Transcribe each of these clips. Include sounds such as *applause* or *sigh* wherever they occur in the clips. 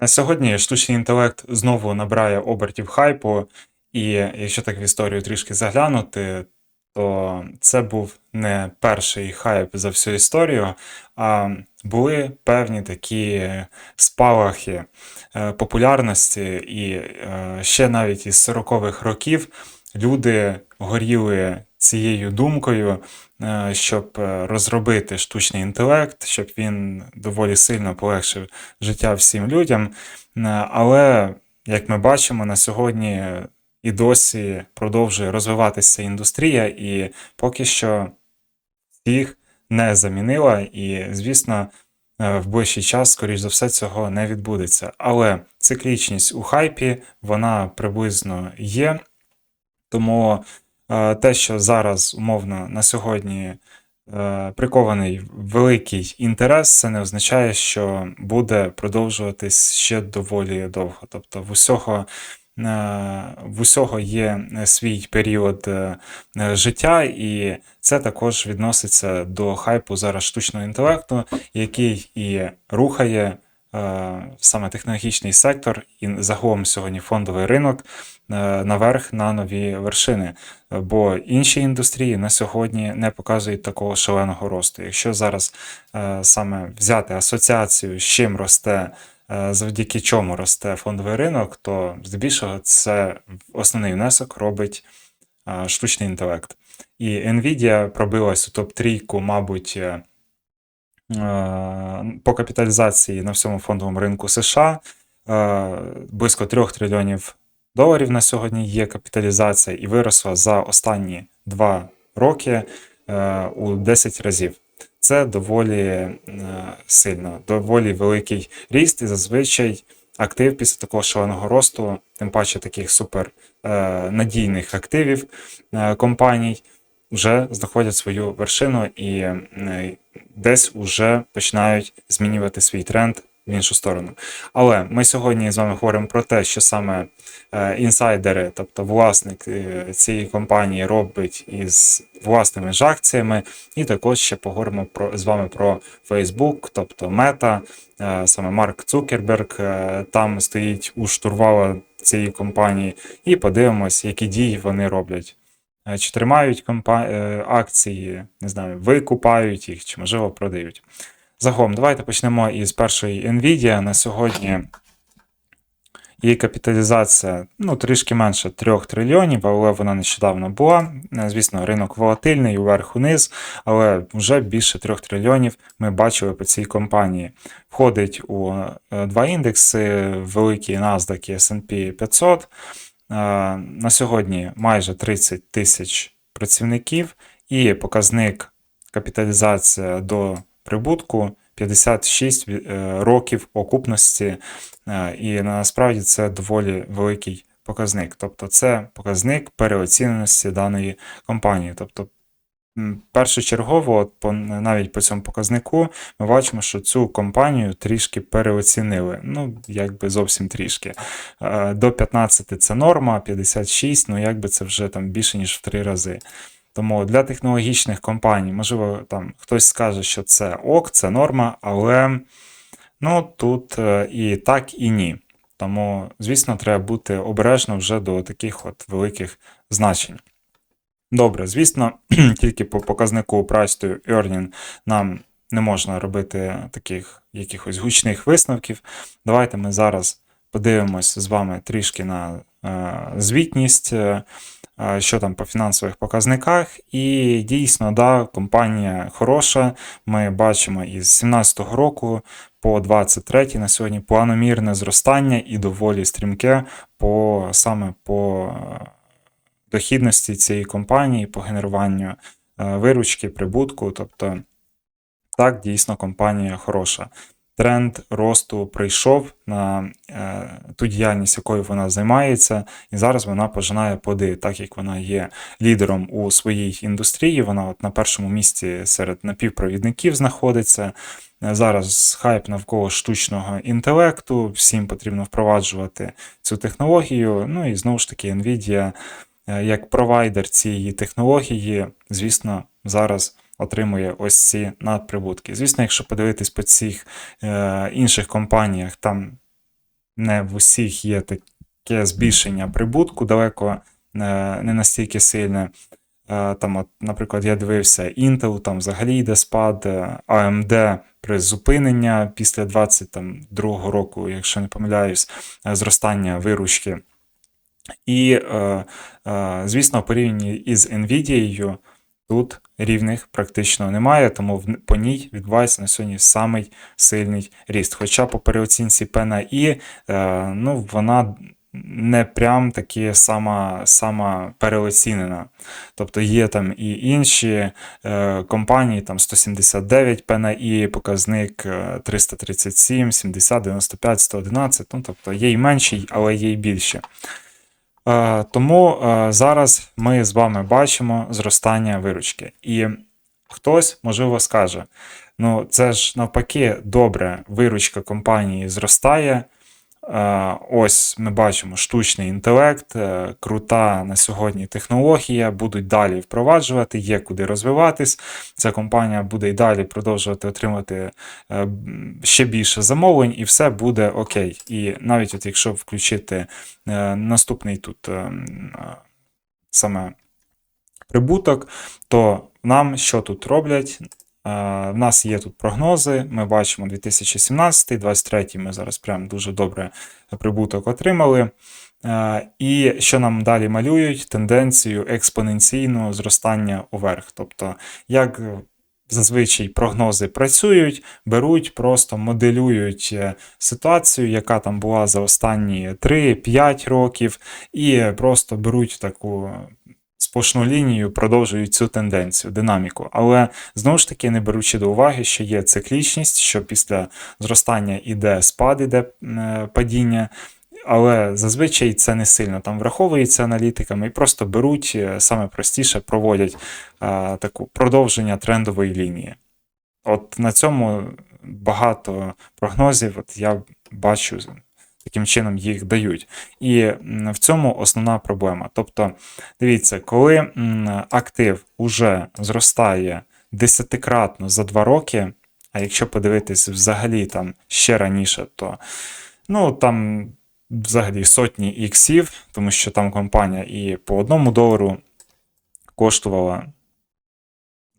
На сьогодні штучний інтелект знову набирає обертів хайпу, і якщо так в історію трішки заглянути, то це був не перший хайп за всю історію, а були певні такі спалахи е, популярності, і е, ще навіть із 40-х років люди горіли цією думкою, е, щоб е, розробити штучний інтелект, щоб він доволі сильно полегшив життя всім людям. Е, Але, як ми бачимо, на сьогодні і досі продовжує розвиватися індустрія, і поки що всіх не замінила. І, звісно, в ближчий час, скоріш за все, цього не відбудеться. Але циклічність у хайпі вона приблизно є. Тому те, що зараз умовно на сьогодні е, прикований великий інтерес, це не означає, що буде продовжуватись ще доволі довго. Тобто, в усього. е, В усього є свій період е, життя, і це також відноситься до хайпу зараз штучного інтелекту, який і рухає е, саме технологічний сектор, і загалом сьогодні фондовий ринок е, наверх на нові вершини. Бо інші індустрії на сьогодні не показують такого шаленого росту. Якщо зараз е, саме взяти асоціацію, з чим росте. е, Завдяки чому росте фондовий ринок, то здебільшого це основний внесок робить е, штучний інтелект. І Nvidia пробилась у топ-трійку, мабуть, е, е, по капіталізації на всьому фондовому ринку США. Е, Близько 3 трильйонів доларів на сьогодні є капіталізація і виросла за останні 2 роки е, у 10 разів. Це доволі е, сильно, доволі великий ріст, і зазвичай актив після такого шаленого росту, тим паче таких супер е, надійних активів е, компаній, вже знаходять свою вершину і е, десь уже починають змінювати свій тренд в іншу сторону. Але ми сьогодні з вами говоримо про те, що саме е, інсайдери, тобто власник е, цієї компанії, робить із власними ж акціями, і також ще поговоримо про з вами про Facebook, тобто е, саме Марк Цукерберг там стоїть у штурвала цієї компанії, і подивимось, які дії вони роблять. Е, Чи тримають компа... е, акції, не знаю, викупають їх, чи можливо продають. Загалом, давайте почнемо із першої Nvidia. На сьогодні її капіталізація ну, трішки менше 3 трильйонів, але вона нещодавно була. Е, Звісно, ринок волатильний, уверх-униз, але вже більше 3 трильйонів ми бачили по цій компанії. Входить у два індекси: великий NASDAQ і S&P 500. Е, На сьогодні майже 30 тисяч працівників, і показник капіталізація до прибутку 56 е, років окупності, е, і насправді це доволі великий показник. Тобто, це показник переоціненості даної компанії. Тобто, першочергово, от по, навіть по цьому показнику, ми бачимо, що цю компанію трішки переоцінили. Ну, якби зовсім трішки. Е, До 15 це норма, 56, ну якби це вже там більше, ніж в 3 рази. Тому для технологічних компаній, можливо, там хтось скаже, що це ок, це норма, але ну, тут е, і так, і ні. Тому, звісно, треба бути обережно вже до таких от великих значень. Добре, звісно, *clears throat* тільки по показнику Price to Earning нам не можна робити таких якихось гучних висновків. Давайте ми зараз подивимось з вами трішки на е, звітність, е, е, що там по фінансових показниках. І дійсно, да, компанія хороша. Ми бачимо із 2017 року по 23 на сьогодні планомірне зростання і доволі стрімке по саме по дохідності цієї компанії, по генеруванню е, виручки, прибутку. Тобто, так, дійсно, компанія хороша. Тренд росту прийшов на е, ту діяльність, якою вона займається, і зараз вона пожинає плоди, так як вона є лідером у своїй індустрії. Вона от на першому місці серед напівпровідників знаходиться. Е, Зараз хайп навколо штучного інтелекту, всім потрібно впроваджувати цю технологію. Ну і знову ж таки, Nvidia як провайдер цієї технології, звісно, зараз отримує ось ці надприбутки. Звісно, якщо подивитись по цих е, інших компаніях, там не в усіх є таке збільшення прибутку, далеко е, не настільки сильне. Е, Там, от, наприклад, я дивився Intel, там взагалі йде спад, е, AMD при зупинення після 22 року, якщо не помиляюсь, е, зростання виручки. І, е, е, звісно, в порівнянні із Nvidia тут рівних практично немає, тому по ній відбувається на сьогодні самий сильний ріст. Хоча по переоцінці P на е, ну, вона не прям таки сама, сама переоцінена. Тобто є там і інші е, компанії, там 179 P на показник е, 337, 70, 95, 111, ну тобто є й менші, але є й більші. Е, Тому е, зараз ми з вами бачимо зростання виручки. І хтось, можливо, скаже: ну, це ж навпаки добре, виручка компанії зростає. Е, Ось ми бачимо штучний інтелект, е, крута на сьогодні технологія, будуть далі впроваджувати, є куди розвиватись. Ця компанія буде і далі продовжувати отримати е, ще більше замовлень, і все буде окей. І навіть от якщо включити наступний тут саме прибуток, то нам що тут роблять? Е, В нас є тут прогнози. Ми бачимо 2017, 2023 ми зараз прям дуже добре прибуток отримали. Е, І що нам далі малюють? Тенденцію експоненційного зростання уверх. Тобто, як зазвичай прогнози працюють, беруть, просто моделюють е, ситуацію, яка там була за останні 3-5 років, і просто беруть таку сплошну лінію, продовжують цю тенденцію, динаміку. Але знову ж таки, не беручи до уваги, що є циклічність, що після зростання іде спад, іде е, падіння. Але зазвичай це не сильно там враховується аналітиками і просто беруть е, саме простіше проводять а, таку продовження трендової лінії. От на цьому багато прогнозів от я бачу, таким чином їх дають. І в цьому основна проблема. Тобто, дивіться, коли актив уже зростає десятикратно за два роки, а якщо подивитись взагалі там ще раніше, то ну там взагалі сотні іксів, тому що там компанія і по одному долару коштувала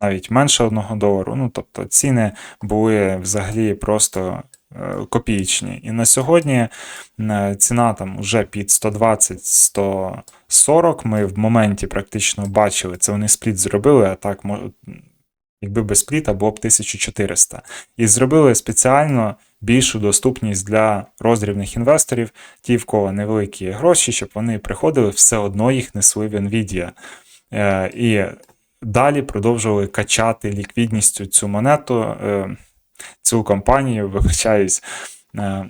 навіть менше одного долару. Ну, тобто ціни були взагалі просто копієчні. І на сьогодні е, ціна там вже під 120-140. Ми в моменті практично бачили, це вони спліт зробили, а так якби без спліта було б 1400. І зробили спеціально більшу доступність для роздрібних інвесторів, ті, в кого невеликі гроші, щоб вони приходили, все одно їх несли в Nvidia. Е, і далі продовжували качати ліквідністю цю монету, е, цю компанію, вибачаюсь. Е,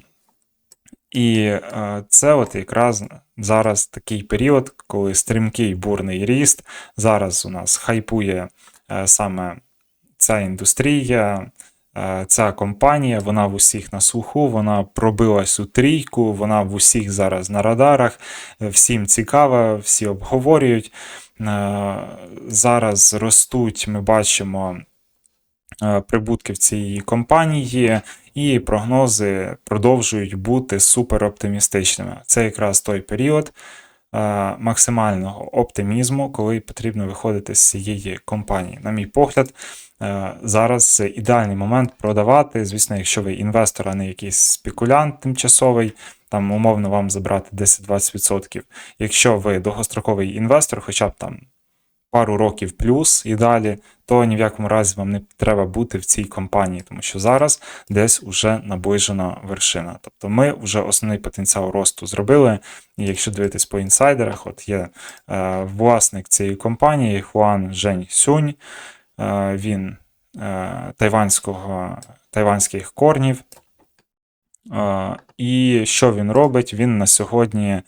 і е, це от якраз зараз такий період, коли стрімкий бурний ріст. Зараз у нас хайпує е, саме ця індустрія, ця компанія, вона в усіх на слуху, вона пробилась у трійку, вона в усіх зараз на радарах, всім цікава, всі обговорюють. Зараз ростуть, ми бачимо е, прибутки в цій компанії, і прогнози продовжують бути супероптимістичними. Це якраз той період е, максимального оптимізму, коли потрібно виходити з цієї компанії. На мій погляд, е, зараз ідеальний момент продавати. Звісно, якщо ви інвестор, а не якийсь спекулянт тимчасовий, там умовно вам забрати 10-20%. Якщо ви довгостроковий інвестор, хоча б там пару років плюс і далі, то ні в якому разі вам не треба бути в цій компанії, тому що зараз десь уже наближена вершина. Тобто ми вже основний потенціал росту зробили. І якщо дивитись по інсайдерах, от є е, власник цієї компанії Хуан Жень Сюнь, е, він е, тайванського, тайванських корнів. Е, і що він робить? Він на сьогодні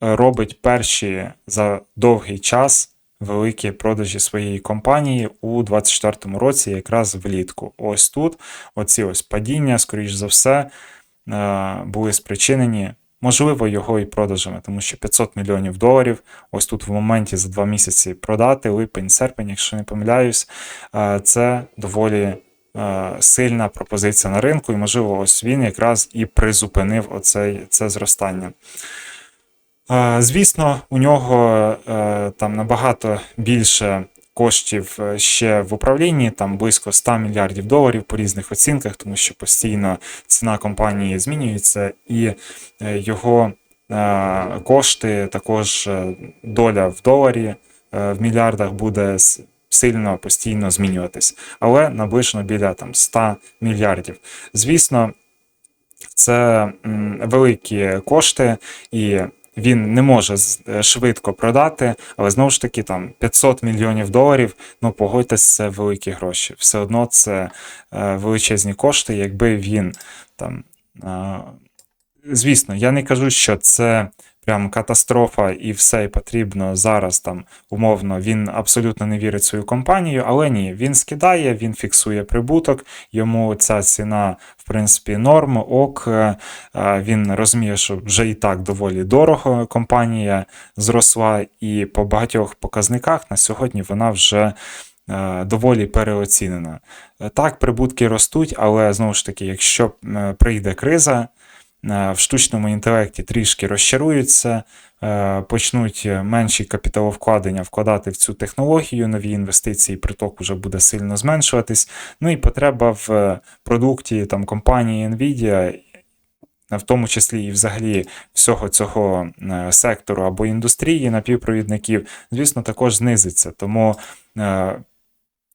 робить перші за довгий час великі продажі своєї компанії у 2024 році, якраз влітку. Ось тут оці ось падіння, скоріш за все, е, були спричинені. Можливо, його і продажами, тому що 500 мільйонів доларів ось тут в моменті за два місяці продати, липень, серпень, якщо не помиляюсь, е, це доволі е, сильна пропозиція на ринку, і, можливо, ось він якраз і призупинив оцей, це зростання. Звісно, у нього е, там набагато більше коштів е, ще в управлінні, там близько 100 мільярдів доларів по різних оцінках, тому що постійно ціна компанії змінюється, і е, його кошти, також доля в доларі в мільярдах буде сильно постійно змінюватись, але наближено біля там 100 мільярдів. Звісно, це великі кошти, і він не може е, швидко продати, але знову ж таки, там 500 мільйонів доларів. Ну, погодьтесь, це великі гроші. Все одно це е, величезні кошти, якби він там. Е, звісно, я не кажу, що це прям катастрофа і все і потрібно зараз там умовно. Він абсолютно не вірить в свою компанію, але ні, він скидає, він фіксує прибуток. Йому ця ціна, в принципі, норм, ок. е, Він розуміє, що вже і так доволі дорого компанія зросла, і по багатьох показниках на сьогодні вона вже. е, Доволі переоцінена. Е, Так, прибутки ростуть, але знову ж таки, якщо прийде криза, в штучному інтелекті трішки розчаруються, е, почнуть менші капіталовкладення вкладати в цю технологію, нові інвестиції, приток вже буде сильно зменшуватись. Ну і потреба в е, продукті там, компанії Nvidia, в тому числі і взагалі всього цього е, сектору або індустрії напівпровідників, звісно, також знизиться. Тому е,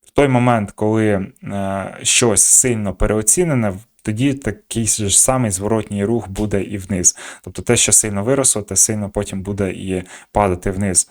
в той момент, коли е, щось сильно переоцінене, тоді такий ж самий зворотній рух буде і вниз. Тобто те, що сильно виросло, те сильно потім буде і падати вниз.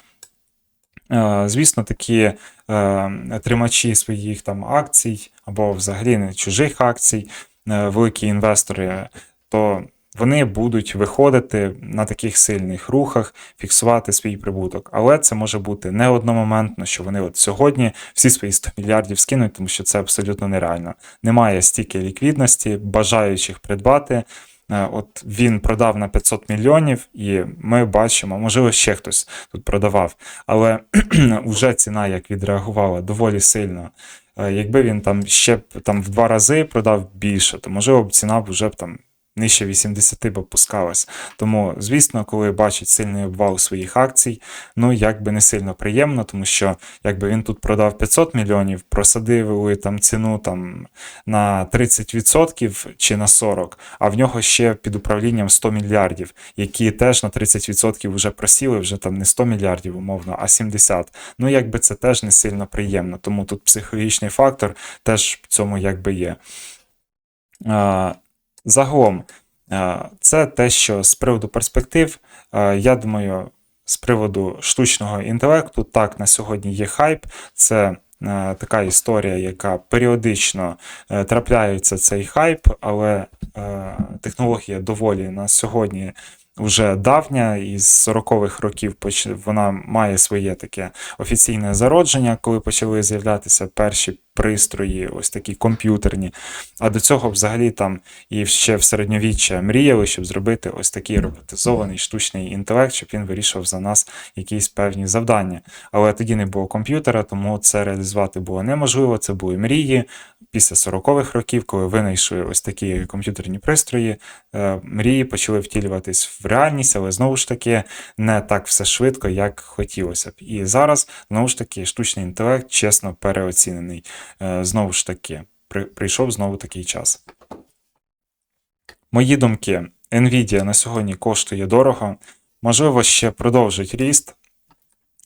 Е, Звісно, такі е, тримачі своїх там акцій або взагалі не чужих акцій, е, великі інвестори, то вони будуть виходити на таких сильних рухах, фіксувати свій прибуток. Але це може бути не одномоментно, що вони от сьогодні всі свої 100 мільярдів скинуть, тому що це абсолютно нереально. Немає стільки ліквідності, бажаючих придбати. Е, От він продав на 500 мільйонів, і ми бачимо, можливо, ще хтось тут продавав, але *clears throat* вже ціна як відреагувала доволі сильно. Е, Якби він там ще там в два рази продав більше, то можливо б ціна б вже б там нижче 80 б опускалась. Тому, звісно, коли бачить сильний обвал своїх акцій, ну якби не сильно приємно, тому що якби він тут продав 500 мільйонів, просадили там ціну там на 30% чи на 40%, а в нього ще під управлінням 100 мільярдів, які теж на 30% вже просіли, вже там не 100 мільярдів, умовно, а 70. Ну, якби це теж не сильно приємно. Тому тут психологічний фактор теж в цьому якби є. Загалом, це те, що з приводу перспектив, я думаю, з приводу штучного інтелекту, так, на сьогодні є хайп. Це е, така історія, яка періодично е, трапляється цей хайп, але е, технологія доволі на сьогодні вже давня, із 40-х років вона має своє таке офіційне зародження, коли почали з'являтися перші пристрої, ось такі комп'ютерні. А до цього взагалі там і ще в середньовіччя мріяли, щоб зробити ось такий роботизований штучний інтелект, щоб він вирішував за нас якісь певні завдання. Але тоді не було комп'ютера, тому це реалізувати було неможливо. Це були мрії. Після 40-х років, коли винайшли ось такі комп'ютерні пристрої, е, мрії почали втілюватись в реальність, але знову ж таки не так все швидко, як хотілося б. І зараз знову ж таки штучний інтелект чесно переоцінений. Е, Знову ж таки, при- прийшов знову такий час. Мої думки. Nvidia на сьогодні коштує дорого, можливо, ще продовжить ріст.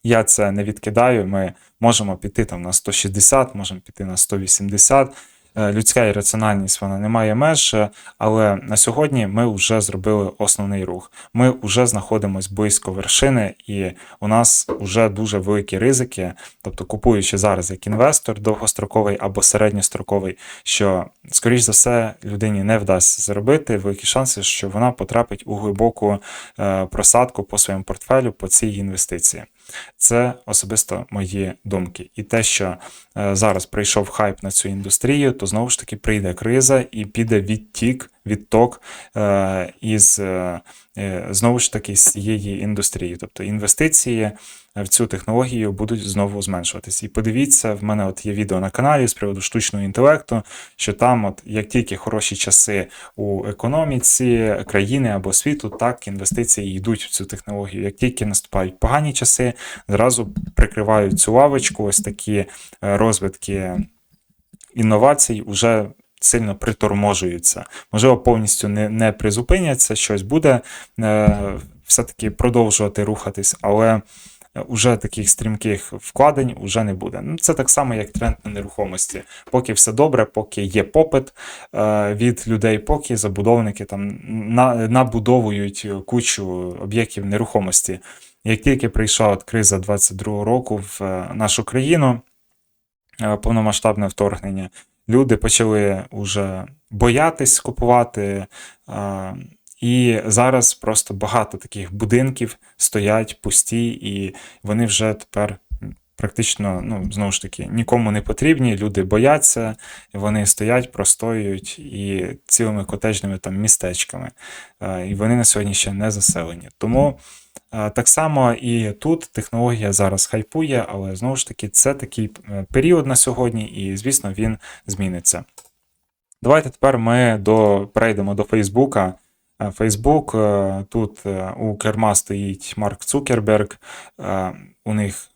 Я це не відкидаю. Ми можемо піти там на 160, можемо піти на 180. Е, Людська ірраціональність вона не має меж, е, але на сьогодні ми вже зробили основний рух. Ми вже знаходимося близько вершини, і у нас вже дуже великі ризики. Тобто, купуючи зараз як інвестор довгостроковий або середньостроковий, що, скоріш за все, людині не вдасться заробити, великі шанси, що вона потрапить у глибоку е, просадку по своєму портфелю по цій інвестиції. Це особисто мої думки. І те, що е, зараз прийшов хайп на цю індустрію, то знову ж таки прийде криза і піде відтік відток е, із е, е, знову ж таки з цієї індустрії. Тобто інвестиції в цю технологію будуть знову зменшуватись. І подивіться, в мене от є відео на каналі з приводу штучного інтелекту, що там, от як тільки хороші часи у економіці країни або світу, так інвестиції йдуть в цю технологію. Як тільки наступають погані часи, зразу прикривають цю лавочку, ось такі розвитки інновацій уже сильно приторможуються. Можливо, повністю не не призупиняться, щось буде е, все-таки продовжувати рухатись, але уже таких стрімких вкладень вже не буде. Ну, Це так само, як тренд на нерухомості. Поки все добре, поки є попит е, від людей, поки забудовники там на, набудовують кучу об'єктів нерухомості. Як тільки прийшла от криза 22 року в е, нашу країну, е, повномасштабне вторгнення, люди почали вже боятись купувати. І зараз просто багато таких будинків стоять пусті, і вони вже тепер практично, ну, знову ж таки, нікому не потрібні. Люди бояться, вони стоять, простоюють і цілими котежними там містечками. І вони на сьогодні ще не заселені. Тому. Так само і тут технологія зараз хайпує, але знову ж таки, це такий е, період на сьогодні, і, звісно, він зміниться. Давайте тепер ми до, перейдемо до Фейсбука. Фейсбук, тут е, у керма стоїть Марк Цукерберг, е, у них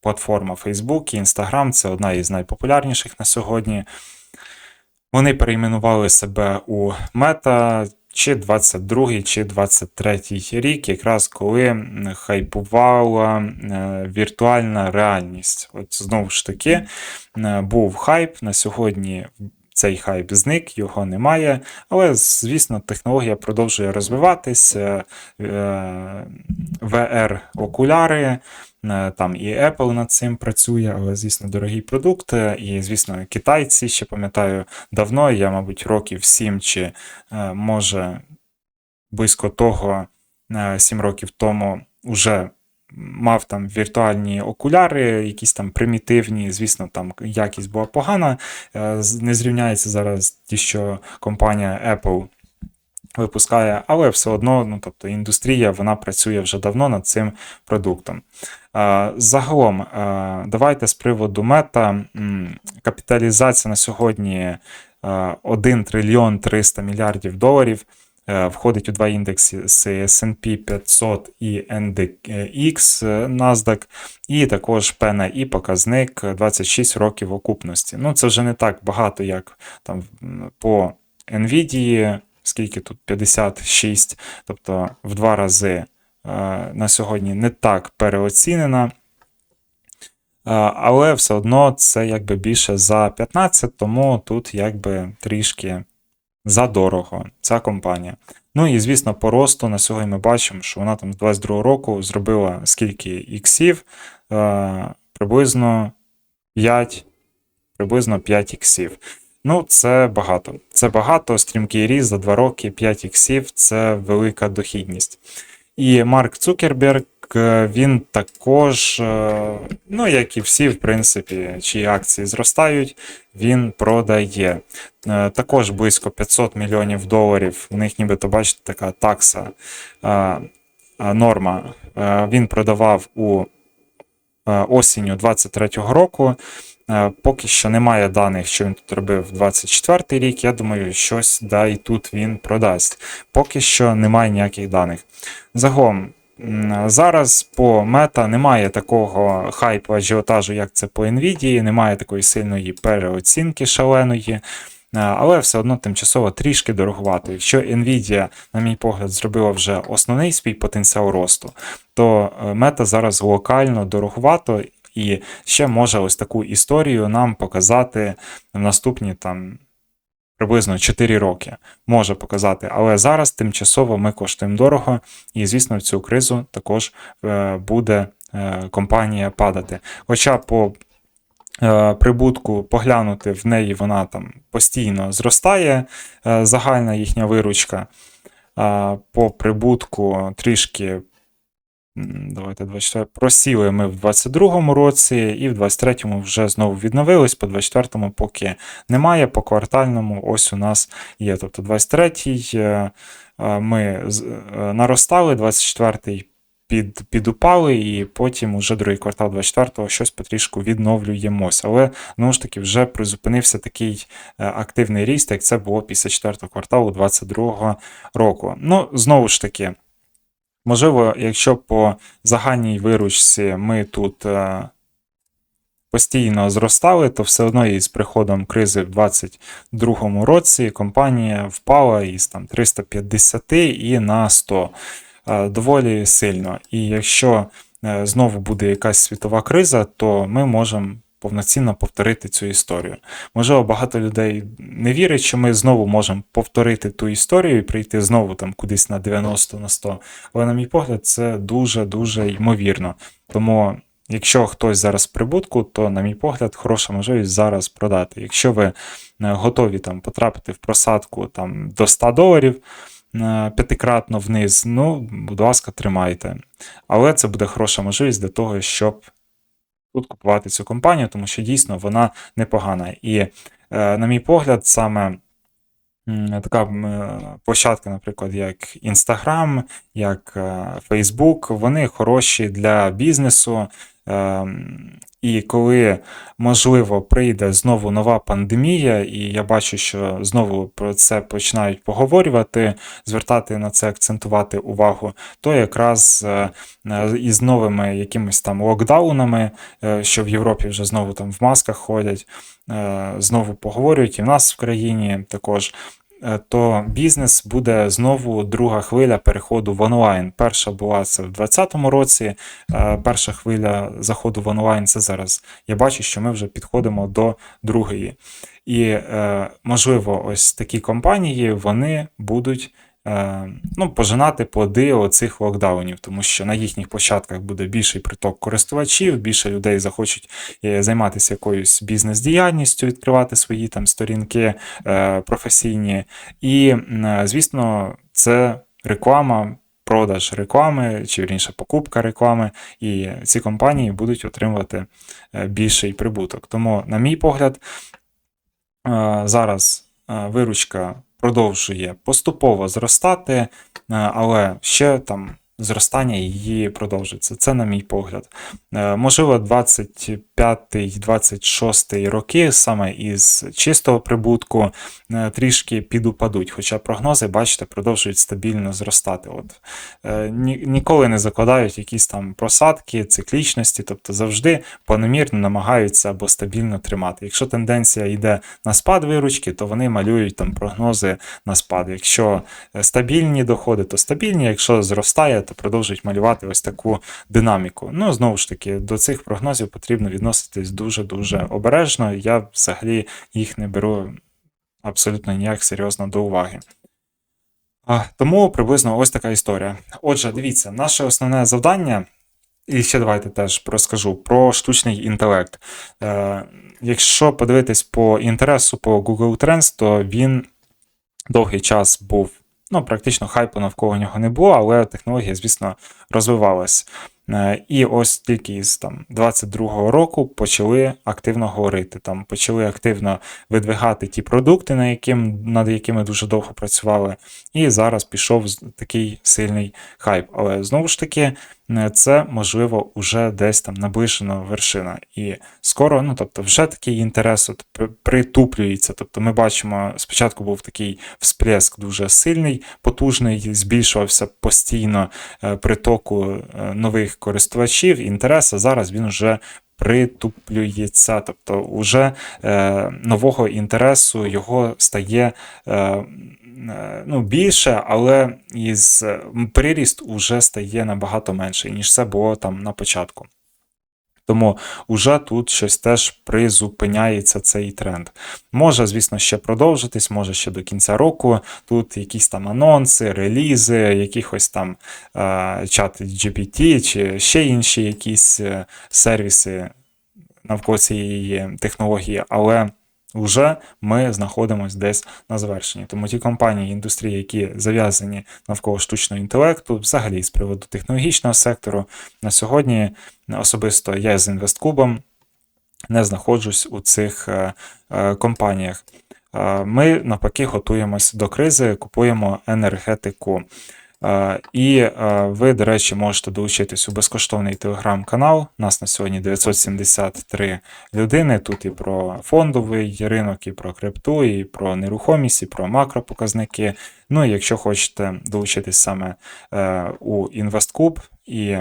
платформа Facebook і Instagram це одна із найпопулярніших на сьогодні. Вони перейменували себе у Мета чи 22 чи 23 рік, якраз коли хайпувала е, віртуальна реальність. От знову ж таки, був хайп на сьогодні цей хайп зник, його немає. Але, звісно, технологія продовжує розвиватись. Е, VR-окуляри, е, там і Apple над цим працює, але, звісно, дорогий продукт. І, звісно, китайці ще пам'ятаю давно, я, мабуть, років 7 чи е, може близько того, 7 років тому вже мав там віртуальні окуляри, якісь там примітивні, звісно, там якість була погана. Е, не зрівняється зараз ті, що компанія Apple випускає, але все одно, ну тобто індустрія вона працює вже давно над цим продуктом. Е, загалом, е, давайте з приводу мета. Капіталізація на сьогодні 1 трильйон 300 мільярдів доларів. Е, входить у два індекси S&P 500 і NDX е, NASDAQ, і також PNI показник 26 років окупності. Ну, Це вже не так багато, як там по NVIDIA, скільки тут 56, тобто в два рази е, на сьогодні не так переоцінена. Але все одно це якби більше за 15, тому тут якби трішки задорого ця компанія. Ну і звісно, по росту на сьогодні ми бачимо, що вона там з 22 року зробила скільки іксів, е, приблизно 5 приблизно 5 іксів. Ну, це багато. Це багато, стрімкий ріст за 2 роки, 5 іксів це велика дохідність. І Марк Цукерберг Е, він також, е, ну як і всі, в принципі, чиї акції зростають, він продає. Е, також близько 500 мільйонів доларів. У них нібито, бачите, така такса норма. Він продавав у осінню 23-го року. Поки що немає даних, що він тут робив в 24 рік. Я думаю, щось да і тут він продасть. Поки що немає ніяких даних. Загалом, Зараз по мета немає такого хайпу ажіотажу, як це по Nvidia, немає такої сильної переоцінки шаленої. Е, але все одно тимчасово трішки дорогувати. Якщо Nvidia, на мій погляд, зробила вже основний свій потенціал росту, то мета зараз локально дорогувато і ще може ось таку історію нам показати в наступні там приблизно 4 роки може показати. Але зараз тимчасово ми коштуємо дорого, і, звісно, в цю кризу також е, буде е, компанія падати. Хоча по е, прибутку поглянути в неї вона там постійно зростає, загальна їхня виручка. По прибутку трішки давайте 24, просіли ми в 22-му році, і в 23-му вже знову відновились, по 24-му поки немає, по квартальному ось у нас є. Тобто 23-й е, е, ми е, наростали, 24-й під, підупали, і потім уже другий квартал 24-го щось потрішку відновлюємось. Але знову ж таки вже призупинився такий активний ріст, як це було після 4-го кварталу 22-го року. Ну, знову ж таки, можливо, якщо по загальній виручці ми тут. е, Постійно зростали, то все одно із приходом кризи в 2022 році компанія впала із там 350 і на 100 е, доволі сильно. І якщо е, знову буде якась світова криза, то ми можемо повноцінно повторити цю історію. Можливо, багато людей не вірять, що ми знову можемо повторити ту історію і прийти знову там кудись на 90 на 100. Але, на мій погляд, це дуже-дуже ймовірно. Тому. Якщо хтось зараз в прибутку, то, на мій погляд, хороша можливість зараз продати. Якщо ви е, готові там потрапити в просадку там, до 100 доларів е, п'ятикратно вниз, ну, будь ласка, тримайте. Але це буде хороша можливість для того, щоб тут купувати цю компанію, тому що дійсно вона непогана. І, е, на мій погляд, саме така е, площадка, наприклад, як Instagram, як е, Facebook, вони хороші для бізнесу. Ем, І коли, можливо, прийде знову нова пандемія, і я бачу, що знову про це починають поговорювати, звертати на це, акцентувати увагу, то якраз е, е, із новими якимись там локдаунами, е, що в Європі вже знову там в масках ходять, знову поговорюють, і в нас в країні також. Е, То бізнес буде знову друга хвиля переходу в онлайн. Перша була це в 2020 році. е, Перша хвиля заходу в онлайн це зараз. Я бачу, що ми вже підходимо до другої. І, е, можливо, ось такі компанії вони будуть ну, пожинати плоди оцих локдаунів, тому що на їхніх площадках буде більший приток користувачів, більше людей захочуть е, займатися якоюсь бізнес-діяльністю, відкривати свої там сторінки е, професійні. І, е, звісно, це реклама. Продаж реклами, чи вірніше покупка реклами, і ці компанії будуть отримувати е, більший прибуток. Тому, на мій погляд, е, зараз е, виручка продовжує поступово зростати, е, але ще там зростання її продовжиться. Це, на мій погляд. Можливо, Можливо, 25-26 роки саме із чистого прибутку е, трішки підупадуть, хоча прогнози, бачите, продовжують стабільно зростати. От, е, ні, ніколи не закладають якісь там просадки, циклічності, тобто завжди планомірно намагаються або стабільно тримати. Якщо тенденція йде на спад виручки, то вони малюють там прогнози на спад. Якщо е, стабільні доходи, то стабільні, якщо зростає, то продовжують малювати ось таку динаміку. Ну, знову ж таки, до цих прогнозів потрібно відноситись дуже-дуже обережно. Я взагалі їх не беру абсолютно ніяк серйозно до уваги. А, Тому приблизно ось така історія. Отже, дивіться, наше основне завдання, і ще давайте теж розкажу про штучний інтелект. Е, якщо подивитись по інтересу по Google Trends, то він довгий час був. Ну, практично хайпу навколо нього не було, але технологія, звісно, розвивалась. Е, І ось тільки з там 22-го року почали активно говорити. Там почали активно видвигати ті продукти, на яким, над якими дуже довго працювали. І зараз пішов такий сильний хайп. Але знову ж таки, це можливо уже десь там наближена вершина. І скоро, ну тобто, вже такий інтерес от притуплюється. Тобто, ми бачимо, спочатку був такий всплеск дуже сильний, потужний, збільшувався постійно е, притоку е, нових користувачів, інтерес, а зараз він вже притуплюється. Тобто, вже е, нового інтересу його стає. Е, е, Ну, більше, але із приріст уже стає набагато менший, ніж це було там на початку. Тому уже тут щось теж призупиняється цей тренд. Може, звісно, ще продовжитись, може ще до кінця року. Тут якісь там анонси, релізи, якихось там е, чат GPT чи ще інші якісь е, сервіси навколо цієї технології. Але вже ми знаходимося десь на завершенні. Тому ті компанії індустрії, які зав'язані навколо штучного інтелекту, взагалі з приводу технологічного сектору, на сьогодні особисто я з інвесткубом не знаходжусь у цих е, е, компаніях. Е, Ми навпаки готуємось до кризи, купуємо енергетику. Е, І е, ви, до речі, можете долучитись у безкоштовний телеграм-канал. Нас на сьогодні 973 людини. Тут і про фондовий ринок, і про крипту, і про нерухомість, і про макропоказники. Ну і якщо хочете долучитись саме е, у інвесткуб і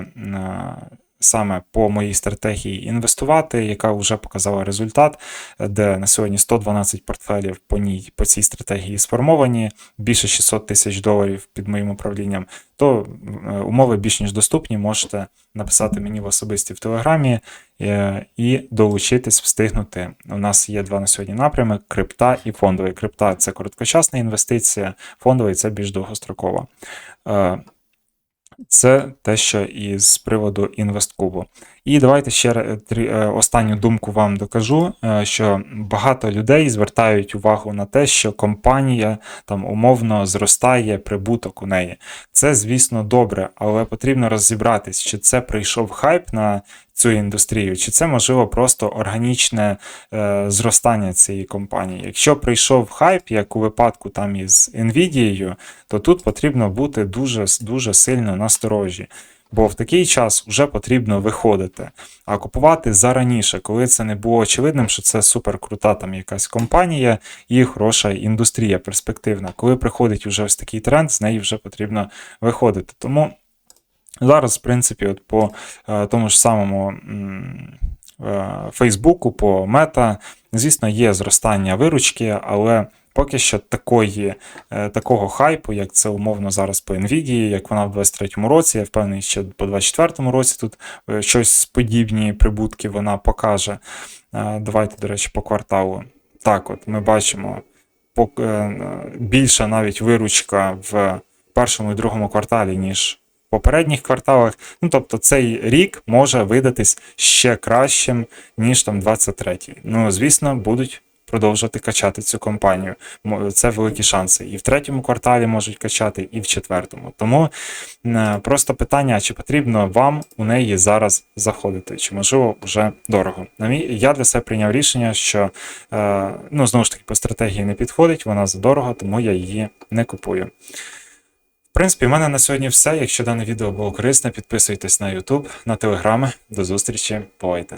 саме по моїй стратегії інвестувати, яка вже показала результат, де на сьогодні 112 портфелів по ній по цій стратегії сформовані, більше 600 тисяч доларів під моїм управлінням, то е, умови більш ніж доступні. Можете написати мені в особисті в телеграмі е, і долучитись, встигнути. У нас є два на сьогодні напрями: крипта і фондовий. Крипта це короткочасна інвестиція, фондовий це більш довгострокова. Це те, що із приводу інвесткубу. І давайте ще ра- е, останню думку вам докажу, е, що багато людей звертають увагу на те, що компанія там умовно зростає прибуток у неї. Це, звісно, добре, але потрібно розібратись, чи це прийшов хайп на цю індустрію, чи це можливо просто органічне е, зростання цієї компанії. Якщо прийшов хайп, як у випадку там із Nvidia, то тут потрібно бути дуже дуже сильно насторожі. Бо в такий час вже потрібно виходити. А купувати зараніше, коли це не було очевидним, що це суперкрута там якась компанія і хороша індустрія перспективна. Коли приходить вже ось такий тренд, з неї вже потрібно виходити. Тому зараз, в принципі, от по е, тому ж самому е, Фейсбуку, по Мета, звісно, є зростання виручки, але поки що такої, е, такого хайпу, як це умовно зараз по Nvidia, як вона в 23-му році, я впевнений, що по 24-му році тут е, щось подібні прибутки вона покаже. Е, Давайте, до речі, по кварталу. Так, от ми бачимо більша навіть виручка в першому і другому кварталі, ніж в попередніх кварталах. Ну, тобто цей рік може видатись ще кращим, ніж там 23-й. Ну, звісно, будуть продовжувати качати цю компанію. Це великі шанси. І в третьому кварталі можуть качати, і в четвертому. Тому е, просто питання, чи потрібно вам у неї зараз заходити, чи можливо вже дорого. Я для себе прийняв рішення, що е, ну знову ж таки по стратегії не підходить, вона задорого, тому я її не купую. В принципі, в мене на сьогодні все. Якщо дане відео було корисне, підписуйтесь на YouTube, на телеграми. До зустрічі, бувайте!